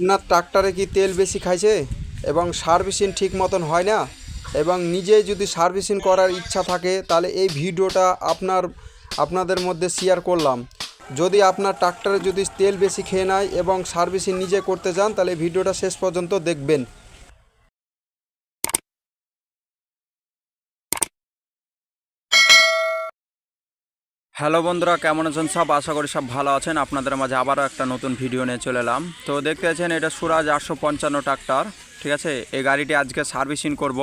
আপনার ট্রাক্টরে কি তেল বেশি খাইছে? এবং সার্ভিসিং ঠিক মতন হয় না? এবং নিজে যদি সার্ভিসিং করার ইচ্ছা থাকে, তাহলে এই ভিডিওটা আপনার, আপনাদের মধ্যে শেয়ার করলাম। যদি আপনার ট্রাক্টরে যদি তেল বেশি খেয়ে নেয় এবং সার্ভিসিং নিজে করতে চান, তাহলে ভিডিওটা শেষ পর্যন্ত দেখবেন। হ্যালো বন্ধুরা, কেমন আছেন সব? আশা করি সব ভালো আছেন। আপনাদের মাঝে আবারও একটা নতুন ভিডিও নিয়ে চলে এলাম। তো দেখতে পাচ্ছেন, এটা সুরাজ আটশো পঞ্চান্ন ট্রাক্টর, ঠিক আছে? এই গাড়িটি আজকে সার্ভিসিং করব।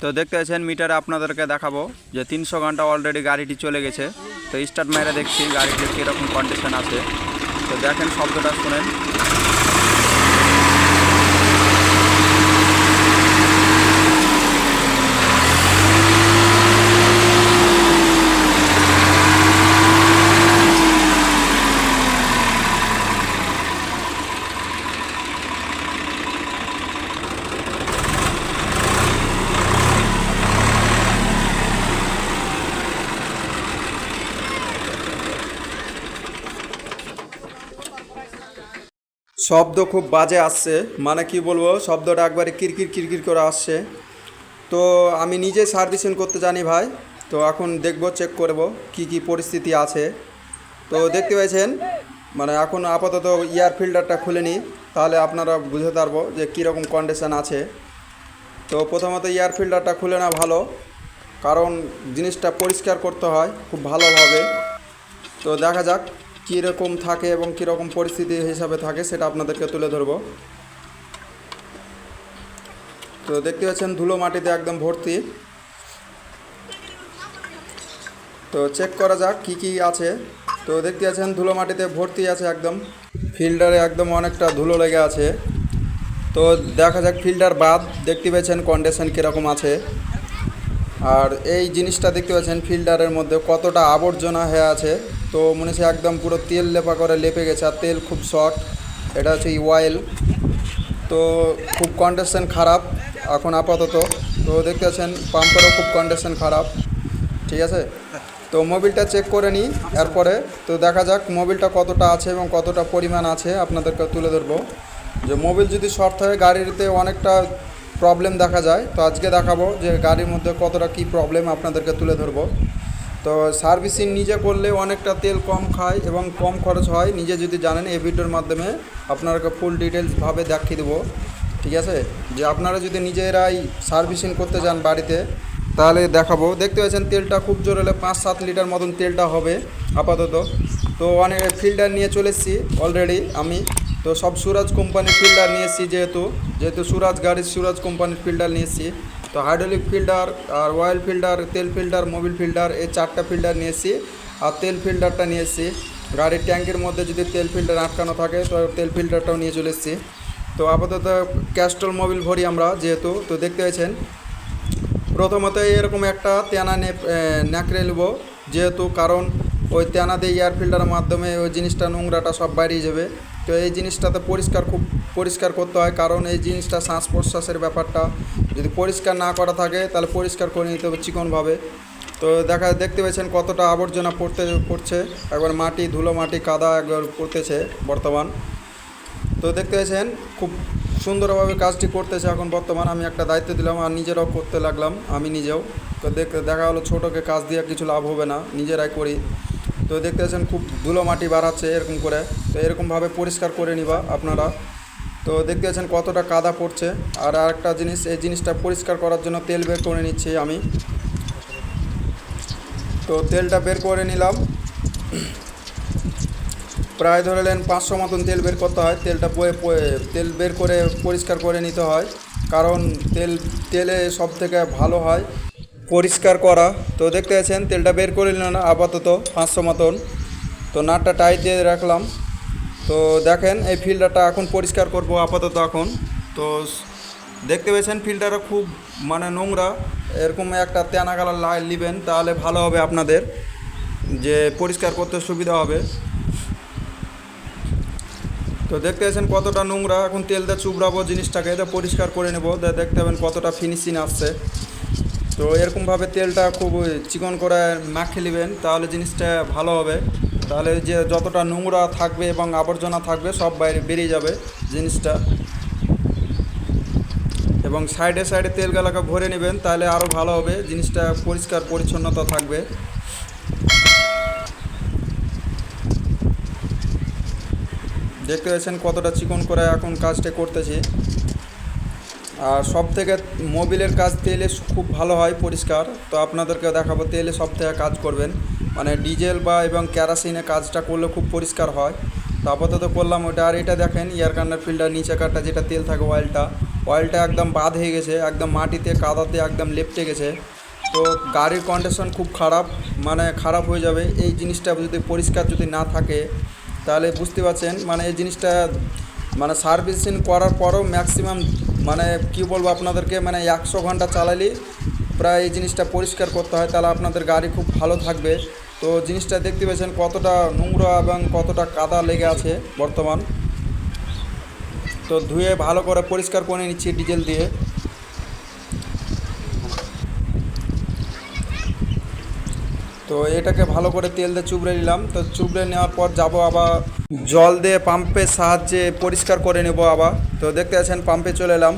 তো দেখতে পাচ্ছেন, মিটারে আপনাদেরকে দেখাবো যে তিনশো ঘণ্টা অলরেডি গাড়িটি চলে গেছে। তো স্টার্ট মেরে দেখছি গাড়িটির কীরকম কন্ডিশন আছে। তো দেখেন, শব্দটা শুনেন। শব্দ খুব বাজে আসছে। মানে কি বলব, শব্দটা একবারে কিরকির কিরকির করে আসছে। তো আমি নিজে সার্ভিসিং করতে জানি ভাই। তো এখন দেখব চেক করব কি কি পরিস্থিতি আছে। তো দেখতে পেয়েছেন মানে এখন আপাতত ইয়ার ফিল্টারটা খুলে নিই। তাহলে আপনারা বুঝতে পারব যে কীরকম কন্ডিশন আছে। তো প্রথমত এয়ার ফিল্টারটা খুলে না ভালো। কারণ জিনিসটা পরিষ্কার করতে হয়, খুব ভালোভাবে। তো দেখা যাক। কীরকম থাকে এবং কীরকম পরিস্থিতি হিসাবে থাকে সেটা আপনাদেরকে তুলে ধরবো। তো দেখতে পাচ্ছেন ধুলো মাটিতে একদম ভর্তি। তো চেক করা যাক কি কি আছে। তো দেখতে পাচ্ছেন ধুলো মাটিতে ভর্তি আছে একদম। ফিল্টারে একদম অনেকটা ধুলো লেগে আছে। তো দেখা যাক ফিল্টার বাদ, দেখতে পেয়েছেন কন্ডিশন কীরকম আছে। আর এই জিনিসটা দেখতে পাচ্ছেন ফিল্টারের মধ্যে কতটা আবর্জনা হয়ে আছে। তো মনে হচ্ছে একদম পুরো তেল লেপা করে লেপে গেছে, আর তেল খুব শর্ট এটা হচ্ছে অয়েল তো খুব কন্ডিশন খারাপ এখন আপাতত। তো দেখতে পাচ্ছেন পাম্পেরও খুব কন্ডিশন খারাপ। ঠিক আছে? তো মোবিলটা চেক করে নিই এরপরে। তো দেখা যাক মোবিলটা কতটা আছে এবং কতটা পরিমাণ আছে, আপনাদেরকে তুলে ধরবো। যে মোবিল যদি শর্ট হয় গাড়িতে অনেকটা প্রবলেম দেখা যায়। তো আজকে দেখাবো যে গাড়ির মধ্যে কতটা কি প্রবলেম আপনাদেরকে তুলে ধরবো। তো সার্ভিসিং নিজে করলে অনেকটা তেল কম খায় এবং কম খরচ হয়। নিজে যদি জানেন এই ভিডিওর মাধ্যমে আপনাদেরকে ফুল ডিটেলসভাবে দেখিয়ে দেবো। ঠিক আছে? যে আপনারা যদি নিজেরাই সার্ভিসিং করতে যান বাড়িতে, তাহলে দেখাবো। দেখতে পাচ্ছেন তেলটা খুব জোর হলে পাঁচ সাত লিটার মতন তেলটা হবে আপাতত। তো অনেক ফিল্টার নিয়ে চলে এসেছি অলরেডি আমি। তো সব সুরাজ কোম্পানির ফিল্টার নিয়ে এসেছি যেহেতু যেহেতু সুরাজ গাড়ির সুরাজ কোম্পানির ফিল্টার নিয়ে এসেছি। তো হাইড্রোলিক ফিল্টার আর অয়েল ফিল্টার তেল ফিল্টার মোবিল ফিল্টার এই চারটা ফিল্টার নিয়ে এসেছি আর তেল ফিল্টারটা নিয়ে এসেছি গাড়ির ট্যাঙ্কের মধ্যে যদি তেল ফিল্টার আটকানো থাকে, তো তেল ফিল্টারটাও নিয়ে চলে এসেছি। তো আপাতত ক্যাস্টল মোবিল ভরি আমরা যেহেতু, তো দেখতে পেয়েছেন প্রথমত এরকম একটা তেনা ন্যাকড়ে নেব, যেহেতু কারণ ওই তেনা দিয়ে এয়ার ফিল্টারের মাধ্যমে ওই জিনিসটা নোংরাটা সব বেরিয়ে যাবে। তো এই জিনিসটাতে পরিষ্কার খুব, পরিষ্কার করতে হয়, কারণ এই জিনিসটা শ্বাস প্রশ্বাসের ব্যাপারটা যদি পরিষ্কার না করা থাকে, তাহলে পরিষ্কার করে নিতে হবে চিকনভাবে। তো দেখা, দেখতে পেয়েছেন কতটা আবর্জনা পড়তে, পড়ছে। একবার মাটি, ধুলো মাটি কাদা একবার পড়তেছে বর্তমান। তো দেখতে পেয়েছেন, খুব সুন্দরভাবে কাজটি করতেছে এখন বর্তমান। আমি একটা দায়িত্ব দিলাম আর নিজেরাও করতে লাগলাম, আমি নিজেও। তো দেখতে দেখা হলো ছোটোকে কাজ দিয়ে কিছু লাভ হবে না, নিজেরাই করি। তো দেখতে পাচ্ছেন খুব ধুলো মাটি বাড়াচ্ছে এরকম করে। তো এরকমভাবে পরিষ্কার করে নিবা আপনারা। তো দেখতে পাচ্ছেন কতটা কাদা পড়ছে। আর আরেকটা জিনিস, এই জিনিসটা পরিষ্কার করার জন্য তেল বের করে নিচ্ছি আমি। তো তেলটা বের করে নিলাম। প্রায় ধরে নেন পাঁচশো মতন তেল বের করতে হয়। তেলটা তেল বের করে পরিষ্কার করে নিতে হয়। কারণ তেল, তেলে সব থেকে ভালো হয় পরিষ্কার করা। তো দেখতে পাচ্ছেন তেলটা বের করে নিলাম আপাতত পাঁচশো মতন। তো নাটটা টাইট দিয়ে রাখলাম। তো দেখেন, এই ফিল্টারটা এখন পরিষ্কার করব আপাতত এখন। তো দেখতে পেয়েছেন ফিল্টারটা খুব মানে নোংরা। এরকম একটা তেনা কালার লাই নেবেন, তাহলে ভালো হবে আপনাদের। যে পরিষ্কার করতে সুবিধা হবে। তো দেখতে পাচ্ছেন কতটা নোংরা। এখন তেল দিয়ে চুবড়াবো জিনিসটাকে এটা পরিষ্কার করে নেব। দেখতে পাবেন কতটা ফিনিশিং আসছে। তো এরকমভাবে তেলটা খুব চিকন করে মাখিয়ে নেবেন, তাহলে জিনিসটা ভালো হবে। তাহলে যে যতটা নোংরা থাকবে এবং আবর্জনা থাকবে সব বাইরে বেরিয়ে যাবে জিনিসটা। এবং সাইডে সাইডে তেল গালাকে ভরে নেবেন, তাহলে আরও ভালো হবে, জিনিসটা পরিষ্কার পরিচ্ছন্নতা থাকবে। দেখতে পাচ্ছেন কতটা চিকন করে এখন কাজটা করতেছি। আর সব থেকে মোবিলের কাজ তেলে খুব ভালো হয় পরিষ্কার, তো আপনাদেরকে দেখাবো, তেলে সব থেকে কাজ করবেন। মানে ডিজেল বা এবং ক্যারাসিনে কাজটা করলে খুব পরিষ্কার হয়। তো আপাতত করলাম ওটা। আর এটা দেখেন এয়ার কান্নার ফিল্টার নিচে কাটটা যেটা তেল থাকে অয়েলটা অয়েলটা একদম বাদ হয়ে গেছে, একদম মাটিতে, কাদাতে একদম লেপটে গেছে। তো গাড়ির কন্ডিশন খুব খারাপ মানে খারাপ হয়ে যাবে। এই জিনিসটা যদি পরিষ্কার যদি না থাকে, তাহলে বুঝতে পারছেন মানে এই জিনিসটা মানে সার্ভিসিং করার পরও ম্যাক্সিমাম মানে কি বলব আপনাদেরকে মানে একশো ঘণ্টা চালালে প্রায় এই জিনিসটা পরিষ্কার করতে হয়। তাহলে আপনাদের গাড়ি খুব ভালো থাকবে। তো জিনিসটা দেখতে পেয়েছেন কতটা নোংরা এবং কতটা কাদা লেগে আছে বর্তমান। তো ধুয়ে ভালো করে পরিষ্কার করে নিচ্ছি ডিজেল দিয়ে। তো এটাকে ভালো করে তেল দিয়ে চুবড়ে নিলাম। তো চুবড়ে নেওয়ার পর যাব আবার জল দিয়ে পাম্পের সাহায্যে পরিষ্কার করে নেব আবার। তো দেখতে আছেন পাম্পে চলে এলাম।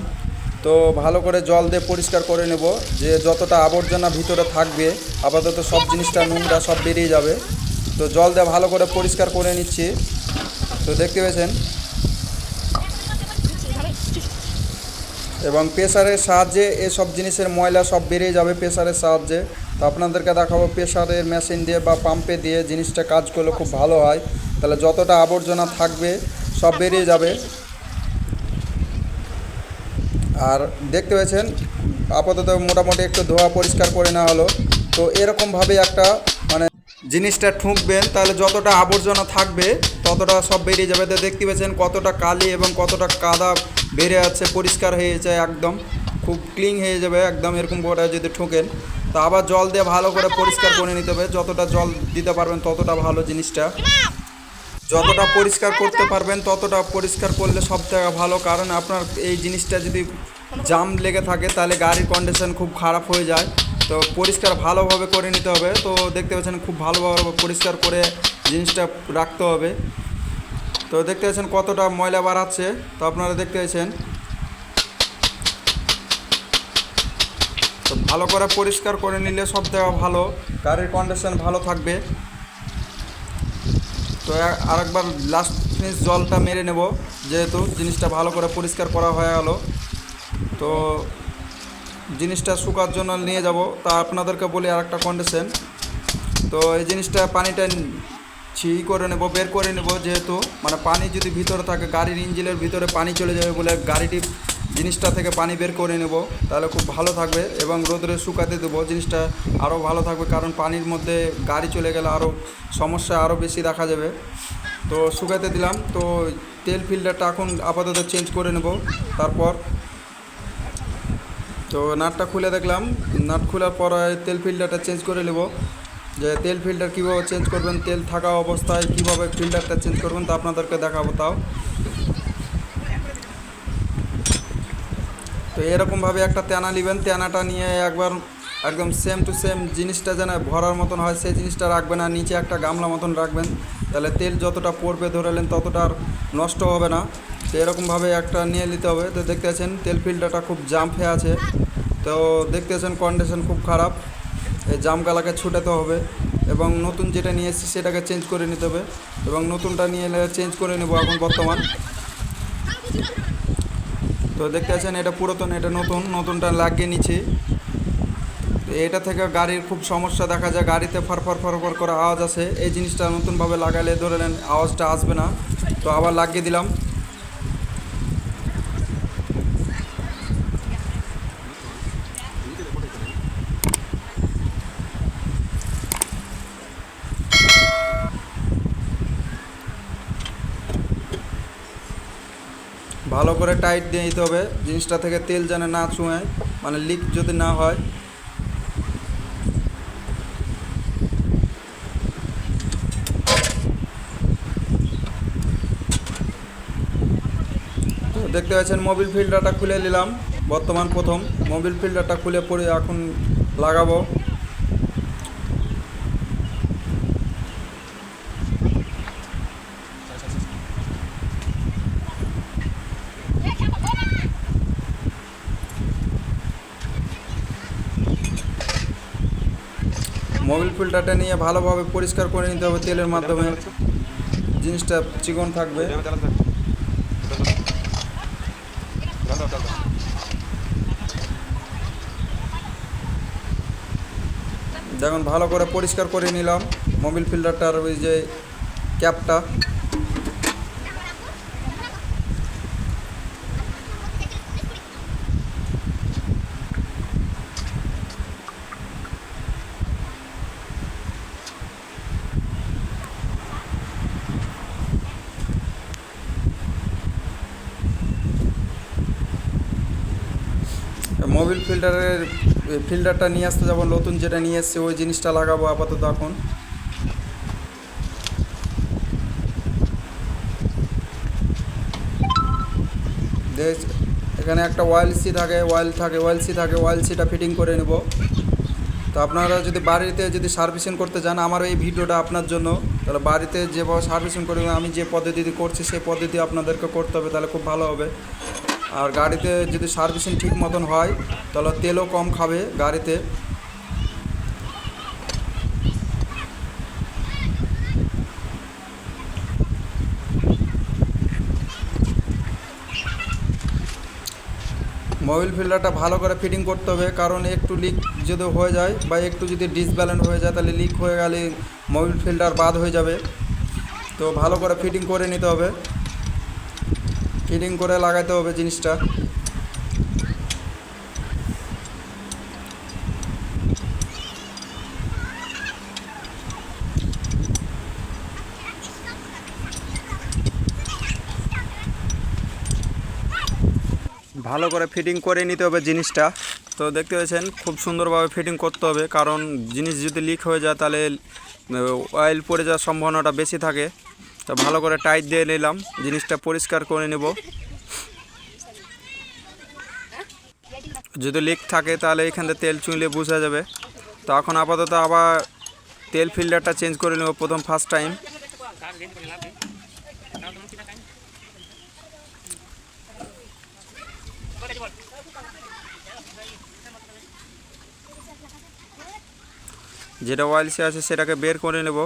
তো ভালো করে জল দিয়ে পরিষ্কার করে নেব, যে যতটা আবর্জনা ভিতরে থাকবে, আপাতত সব জিনিসটা নোংরা সব বেরিয়ে যাবে। তো জল দিয়ে ভালো করে পরিষ্কার করে নিচ্ছি। তো দেখতে পেয়েছেন? এবং প্রেশারের সাহায্যে এসব জিনিসের ময়লা সব বেরিয়ে যাবে প্রেশারের সাহায্যে। তো আপনাদেরকে দেখাবো প্রেসারের মেশিন দিয়ে বা পাম্পে দিয়ে জিনিসটা কাজ করলে খুব ভালো হয়। তাহলে যতটা আবর্জনা থাকবে সব বেরিয়ে যাবে। আর দেখতে পেয়েছেন, আপাতত মোটামুটি একটু ধোয়া পরিষ্কার করে নেওয়া হলো। তো এরকমভাবে একটা মানে জিনিসটা ঠুকবেন, তাহলে যতটা আবর্জনা থাকবে, ততটা সব বেরিয়ে যাবে। তো দেখতে পেয়েছেন কতটা কালি এবং কতটা কাদা বেরিয়ে যাচ্ছে পরিষ্কার হয়ে যায় একদম। খুব ক্লিন হয়ে যাবে একদম, এরকম করে যদি ঠুকেন। তা আবার জল দিয়ে ভালো করে পরিষ্কার করে নিতে হবে। যতটা জল দিতে পারবেন, ততটা ভালো জিনিসটা। যতটা পরিষ্কার করতে পারবেন, ততটা পরিষ্কার করলে সব থেকে ভালো। কারণ আপনার এই জিনিসটা যদি জাম লেগে থাকে, তাহলে গাড়ির কন্ডিশন খুব খারাপ হয়ে যায়। তো পরিষ্কার ভালোভাবে করে নিতে হবে। তো দেখতে পাচ্ছেন খুব ভালোভাবে পরিষ্কার করে জিনিসটা রাখতে হবে। তো দেখতে পাচ্ছেন কতটা ময়লা বাড়াচ্ছে। তো আপনারা দেখতে পাচ্ছেন। তো ভালো করে পরিষ্কার করে নিলে সব থেকে ভালো। গাড়ির কন্ডিশন ভালো থাকবে। তো আরেকবার লাস্ট ফিনিশ জলটা মেরে নেব, যেহেতু জিনিসটা ভালো করে পরিষ্কার করা হয়ে গেল। তো জিনিসটা শুকার জন্য নিয়ে যাব। তা আপনাদেরকে বলি আর একটা কন্ডিশন তো এই জিনিসটা পানিটা ছি করে নেব, বের করে নেব, যেহেতু মানে পানি যদি ভিতরে থাকে, গাড়ির ইঞ্জিনের ভিতরে পানি চলে যাবে বলে গাড়িটি জিনিসটা থেকে পানি বের করে নেব, তাহলে খুব ভালো থাকবে এবং রোদরে শুকাতে দেবো। জিনিসটা আরও ভালো থাকবে কারণ পানির মধ্যে গাড়ি চলে গেলে আরও সমস্যা আরও বেশি দেখা যাবে। তো শুকাতে দিলাম, তো তেল ফিল্টারটা এখন আপাতত চেঞ্জ করে নেব, তারপর তো নাটটা খুলে দেখলাম। নাট খোলার পর তেল ফিল্টারটা চেঞ্জ করে নেব, যে তেল ফিল্টার কীভাবে চেঞ্জ করবেন, তেল থাকা অবস্থায় কীভাবে ফিল্টারটা চেঞ্জ করবেন তা আপনাদেরকে দেখাবো তাও। তো এরকমভাবে একটা তেনা নেবেন, তেনাটা নিয়ে একবার একদম সেম টু সেম জিনিসটা যেন ভরার মতন হয়, সেই জিনিসটা রাখবেন আর নিচে একটা গামলা মতন রাখবেন। তাহলে তেল যতটা পড়বে ধরালেন ততটা আর নষ্ট হবে না। তো এরকমভাবে একটা নিয়ে নিতে হবে। তো দেখতে পাচ্ছেন, তেল ফিল্টারটা খুব জাম্প আছে। তো দেখতে পাচ্ছেন কন্ডিশন খুব খারাপ। এই জামগালাকে ছুটাতে হবে এবং নতুন যেটা নিয়ে এসেছি সেটাকে চেঞ্জ করে নিতে হবে। এবং নতুনটা নিয়ে চেঞ্জ করে নেব এখন বর্তমান। তো দেখতে পাচ্ছেন, এটা পুরাতন, এটা নতুন, নতুনটা লাগিয়ে নিচ্ছে। এটা থেকে গাড়ির খুব সমস্যা দেখা যায়, গাড়িতে ফারফার ফারফার করে আওয়াজ আসে। এই জিনিসটা নতুনভাবে লাগালে ধরে নেন, আওয়াজটা আসবে না। তো আবার লাগিয়ে দিলাম। ভালো করে টাইট দিয়ে দিতে হবে। জিনিসটা থেকে তেল যেন না ছুঁয়ে মানে লিক যদি না হয়। দেখতে পাচ্ছেন মোবিল ফিল্টারটা খুলে নিলাম। বর্তমান প্রথম। মোবিল ফিল্টারটা খুলে পরে এখন লাগাবো মোবিল ফিল্টারটা নিয়ে ভালোভাবে পরিষ্কার করে নিতে হবে তেলের মাধ্যমে। জিনিসটা চিকন থাকবে। দেখুন ভালো করে পরিষ্কার করে নিলাম মোবিল ফিল্টারটার ওই যে ক্যাপটা মোবিল ফিল্টারের ফিল্টারটা নিয়ে আসতে যাব, নতুন যেটা নিয়ে এসছে, ওই জিনিসটা লাগাবো আপাতত এখন। এখানে একটা ওয়াইল সি থাকে ওয়াইল থাকে ওয়াইল সি থাকে ওয়াইল সিটা ফিটিং করে নেব। তো আপনারা যদি বাড়িতে যদি সার্ভিসিং করতে চান আমার এই ভিডিওটা আপনার জন্য। তাহলে বাড়িতে যেভাবে সার্ভিসিং করে আমি যে পদ্ধতিতে করছি, সেই পদ্ধতি আপনাদেরকে করতে হবে, তাহলে খুব ভালো হবে। আর গাড়িতে যদি সার্ভিসিং ঠিক মতন হয়, তাহলে তেলও কম খাবে গাড়িতে। মোবিল ফিল্টারটা ভালো করে ফিটিং করতে হবে, কারণ একটু লিক যদি হয়ে যায় বা একটু যদি ডিসব্যালেন্স হয়ে যায়, তাহলে লিক হয়ে গেলে মোবিল ফিল্টার বাদ হয়ে যাবে। তো ভালো করে ফিটিং করে নিতে হবে। ফিটিং করে লাগাতে হবে জিনিসটা। ভালো করে ফিটিং করে নিতে হবে জিনিসটা। তো দেখতে পাচ্ছেন, খুব সুন্দরভাবে ফিটিং করতে হবে, কারণ জিনিস যদি লিক হয়ে যায়, তাহলে অয়েল পড়ে যাওয়ার সম্ভাবনাটা বেশি থাকে। তো ভালো করে টাইট দিয়ে নিলাম, জিনিসটা পরিষ্কার করে নেব। যদি লিক থাকে তাহলে এখান তেল চুইলে বোঝা যাবে। তো এখন আপাতত আবার তেল ফিল্টারটা চেঞ্জ করে নেব প্রথম ফার্স্ট টাইম যেটা ওয়াইল সে আছে সেটাকে বের করে নেব।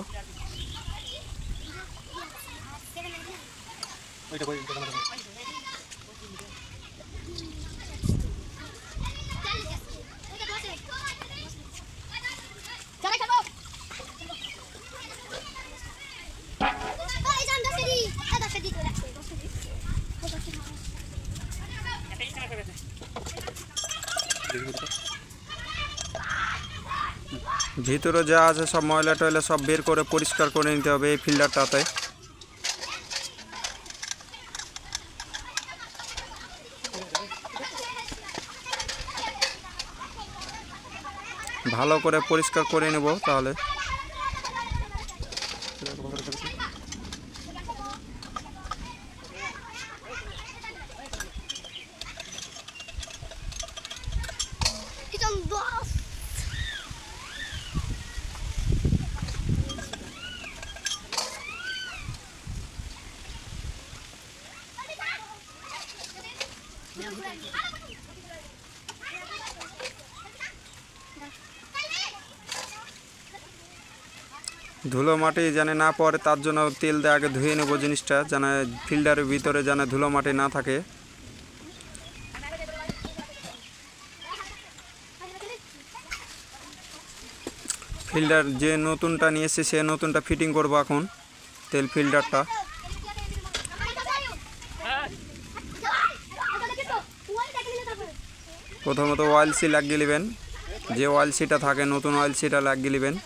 ভিতরে যা আছে সব ময়লা টয়লা সব বের করে পরিষ্কার করে নিতে হবে এই ফিল্টারটাতে। ভালো করে পরিষ্কার করে নেব তাহলে। ধুলো মাটি যেন না পড়ে, তার জন্য তেল দিয়ে আগে ধুয়ে নেব জিনিসটা, যেন ফিল্টারের ভিতরে যেন ধুলো মাটি না থাকে। ফিল্টার যে নতুনটা নিয়ে এসেছে, সে নতুনটা ফিটিং করব এখন, তেল ফিল্টারটা। প্রথমত অয়েল সি লাগিয়ে নেবেন, যে অয়েল সিটা থাকে, নতুন অয়েল সিটা লাগিয়ে নেবেন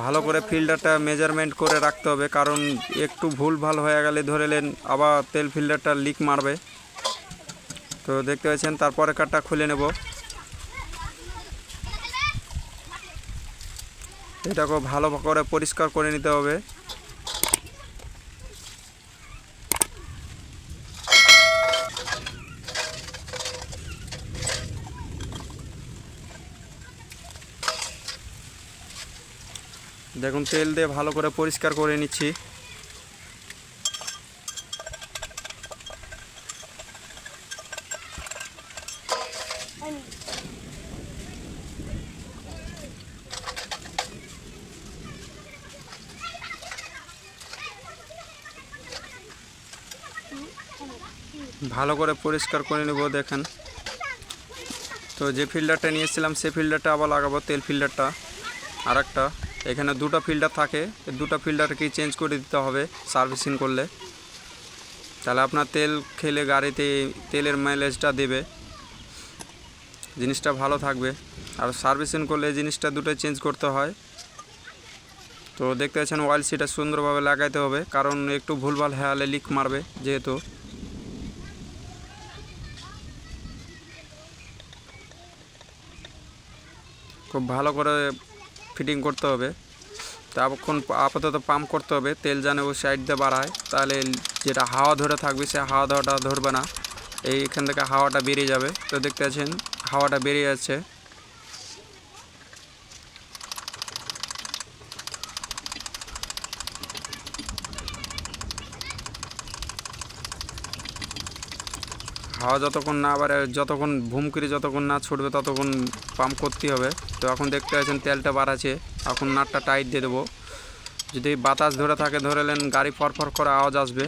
ভালো করে ফিল্টারটা মেজারমেন্ট করে রাখতে হবে, কারণ একটু ভুল ভালো হয়ে গেলে ধরে নেন আবার তেল ফিল্টারটা লিক মারবে। তো দেখতে পাচ্ছেন, তারপরে কারটা খুলে নেব। এটাকে ভালো করে পরিষ্কার করে নিতে হবে। দেখুন, তেল দিয়ে ভালো করে পরিষ্কার করে নিচ্ছি। ভালো করে পরিষ্কার করে নেব, দেখেন। তো যে ফিল্টারটা নিয়েছিলাম সে ফিল্টারটা আবার লাগাবো, তেল ফিল্টারটা আর একটা এখানে দুটো ফিল্টার থাকে দুটো ফিল্টারকে চেঞ্জ করে দিতে হবে সার্ভিসিং করলে। তাহলে আপনার তেল খেলে গাড়িতে তেলের মাইলেজটা দেবে। জিনিসটা ভালো থাকবে। আর সার্ভিসিং করলে জিনিসটা দুটো চেঞ্জ করতে হয়। তো দেখতে পাচ্ছেন অয়েল সিটা সুন্দরভাবে লাগাইতে হবে, কারণ একটু ভুলভাল হেয়ালে লিক মারবে যেহেতু। খুব ভালো করে ফিটিং করতে হবে। তখন আপাতত পাম্প করতে হবে, তেল যেন ও সাইড দিয়ে বাড়ায়। তাহলে যেটা হাওয়া ধরে থাকবে, সে হাওয়া দাওয়াটা ধরবে না। এইখান থেকে হাওয়াটা বেরিয়ে যাবে। তো দেখতে পাচ্ছেন, হাওয়াটা বেরিয়ে যাচ্ছে। হাওয়া যতক্ষণ না আবার যতক্ষণ ভুম করে যতক্ষণ না ছুটবে, ততক্ষণ পাম্প করতে হবে। তো এখন দেখতে পাচ্ছেন তেলটা বাড়াচ্ছে, এখন নাটটা টাইট দিয়ে দেবো। যদি বাতাস ধরে থাকে ধরেলেন গাড়ি ফরফর করে আওয়াজ আসবে।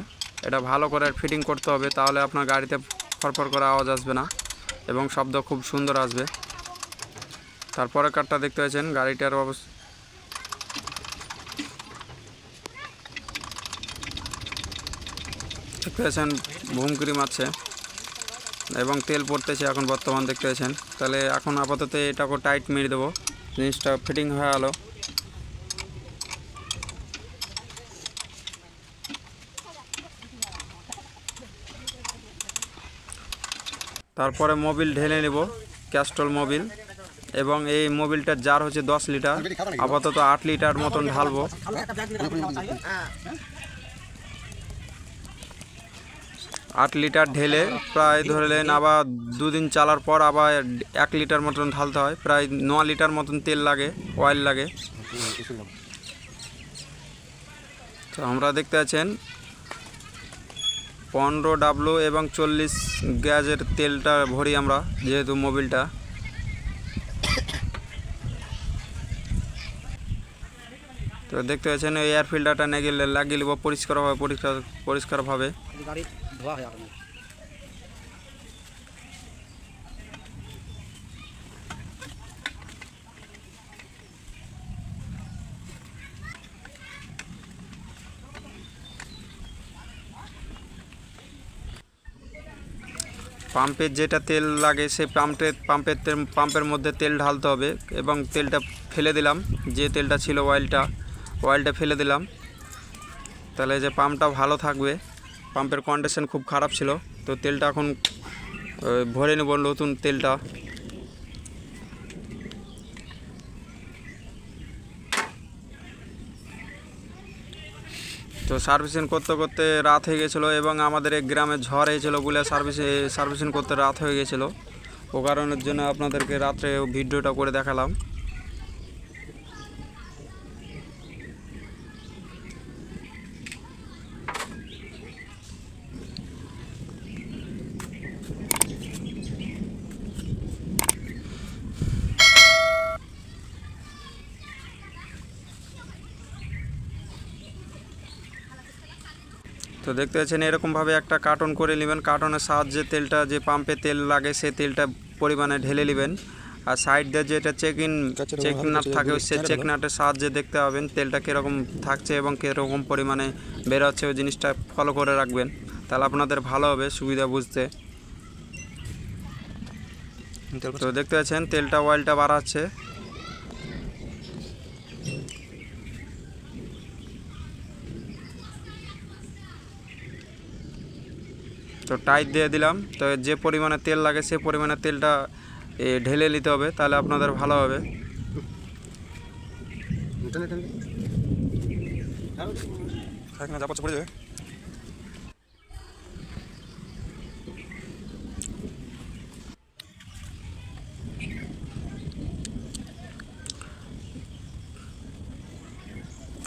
এটা ভালো করে ফিটিং করতে হবে, তাহলে আপনার গাড়িতে ফরফর করে আওয়াজ আসবে না এবং শব্দ খুব সুন্দর আসবে। তারপরে কারটা দেখতে পাচ্ছেন, গাড়িটার অবস্থা দেখতে পাচ্ছেন ভুমকিরি মারছে। এবং তেল পড়তেছে এখন বর্তমান দেখতে পাচ্ছেন তাহলে এখন আপাতত এটাকে টাইট মেরে দেবো। জিনিসটা ফিটিং হয়ে গেলো। তারপরে মোবিল ঢেলে নেব ক্যাস্টল মোবিল। এবং এই মোবিলটার জার হচ্ছে দশ লিটার। আপাতত আট লিটার মতন ঢালবো। আট লিটার ঢেলে প্রায় ধরলেন আবার দুদিন চালার পর আবার এক লিটার মতন ঢালতে হয়। প্রায় ন লিটার মতন তেল লাগে অয়েল লাগে। তো আমরা দেখতে আছেন, পনেরো ডাবলু এবং চল্লিশ গ্যাজের তেলটা ভরি আমরা, যেহেতু মোবিলটা। তো দেখতে পাচ্ছেন এই এয়ার ফিল্টারটা নেগে লাগিয়ে নেব, পরিষ্কারভাবে, পরিষ্কার পরিষ্কারভাবে। ধোয়া হয়ে পাম্পের যেটা তেল লাগে, সেই পাম্পের পাম্পের পাম্পের মধ্যে তেল ঢালতে হবে এবং তেলটা ফেলে দিলাম। যে তেলটা ছিল অয়েলটা অয়েলটা ফেলে দিলাম। তাহলে যে পাম্পটা ভালো থাকবে। পাম্পের কন্ডিশন খুব খারাপ ছিল। তো তেলটা এখন ভরে নেব নতুন তেলটা। তো সার্ভিসিং করতে করতে রাত হয়ে গেছিল এবং আমাদের এই গ্রামে ঝড় হয়েছিলো বলে সার্ভিসে সার্ভিসিং করতে রাত হয়ে গেছিল। ও কারণের জন্য আপনাদেরকে রাত্রে ভিডিওটা করে দেখালাম। দেখতে পাচ্ছেন এরকমভাবে একটা কার্টন করে নেবেন। কার্টনের সাহায্যে তেলটা যে পাম্পে তেল লাগে সে তেলটা পরিমাণে ঢেলে নেবেন। আর সাইড দিয়ে যেটা চেক ইন চেক নাট থাকে সে চেক নাটের সাহায্যে দেখতে পাবেন তেলটা কীরকম থাকছে এবং কীরকম পরিমাণে বেরোচ্ছে ওই জিনিসটা ফলো করে রাখবেন। তাহলে আপনাদের ভালো হবে সুবিধা বুঝতে। তো দেখতে পাচ্ছেন তেলটা অয়েলটা বাড়াচ্ছে। তো টাইট দিয়ে দিলাম। তো যে পরিমাণে তেল লাগে সে পরিমাণে তেলটা ঢেলে নিতে হবে, তাহলে আপনাদের ভালো হবে।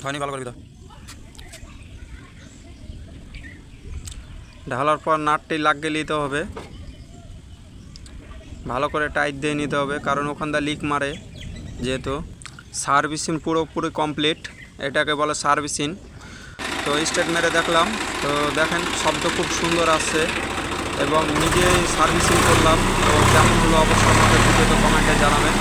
হয়নি ভালো করে ঢালার পর নাটটি লাগিয়ে নিতে হবে। ভালো করে টাইট দিয়ে নিতে হবে, কারণ ওখান দিয়ে লিক মারে যেহেতু। সার্ভিসিং পুরোপুরি কমপ্লিট এটাকে বলে সার্ভিসিং তো স্টেট মেরে দেখলাম, তো দেখেন শব্দ খুব সুন্দর আসছে এবং নিজেই সার্ভিসিং করলাম। তো কেমন হলো অবশ্যই আমাদের ভিডিওতে কমেন্টে জানাবেন।